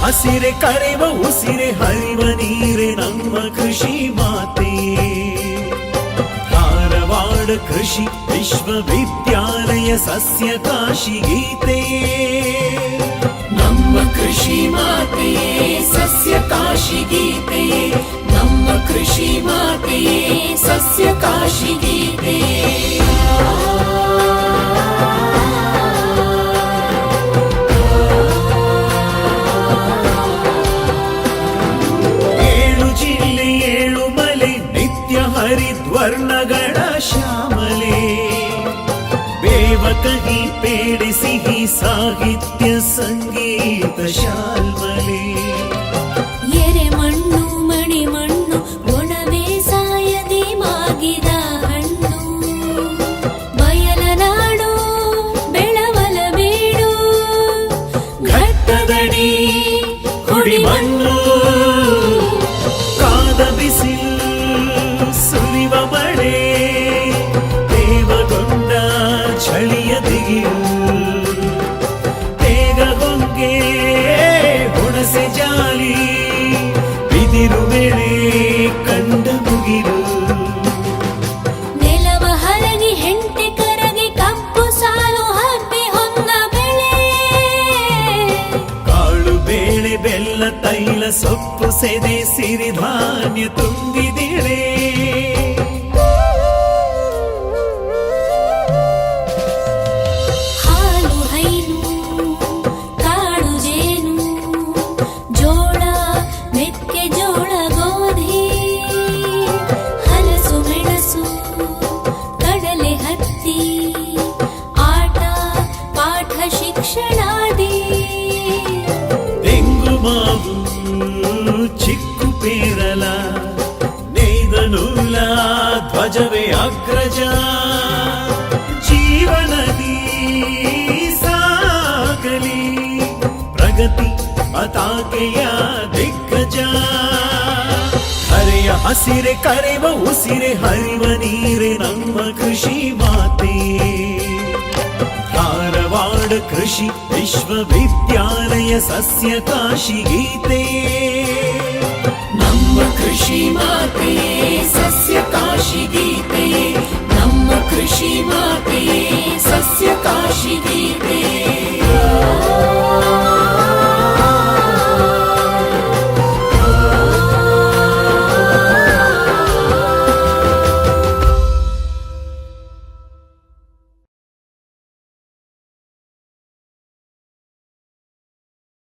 ಹಸಿರೆ ಕರೆವ ಉಸಿರೆ ಹರಿವ ನೀರೆ ನಮ್ಮ ಕೃಷಿ ಮಾತೆ ಧಾರವಾಡ ಕೃಷಿ ವಿಶ್ವವಿದ್ಯಾಲಯ ಸಸ್ಯ ಕಾಶಿ ಗೀತೆ ನಮ್ಮ ಕೃಷಿ ಮಾತೆಯೇ ಸಸ್ಯ ಕಾಶಿ ಗೀತೆಯೇ ನಮ್ಮ ಕೃಷಿ ಮಾತೆಯೇ ಸಸ್ಯ ಕಾಶಿ ಗೀತೆಯೇ ಹರಿದ್ವರ್ಣಗಳ ಶ್ಯಾಮಲೆ. ಬೇವ ಕಹಿ ಪೇಡಿಸಿ ಸಿಹಿ ಸಾಹಿತ್ಯ ಸಂಗೀತ ಶಾಲ್ಮಲೆ. ಎರೆ ಮಣ್ಣು ಮಣಿ ಮಣ್ಣು ತೈಲ ಸೊಪ್ಪು ಸೆದೆ ಸಿರಿಧಾನ್ಯ ತುಂಬಿದಿಳೆ ಜೀವನದಿ ಸಾಗಲಿ. ಪ್ರಗತಿ ಪತಾಕೆಯ ದಿಗ್ಗಜ. ಹರೆಯ ಹಸಿರೆ, ಕರೆವ ಉಸಿರೆ, ಹರಿವ ನೀರೆ ನಮ್ಮ ಕೃಷಿ ಮಾತೆ. ಧಾರವಾಡ ಕೃಷಿ ವಿಶ್ವವಿದ್ಯಾಲಯ ಸಸ್ಯ ಕಾಶಿ ಗೀತೆ. ನಮ್ಮ ಕೃಷಿ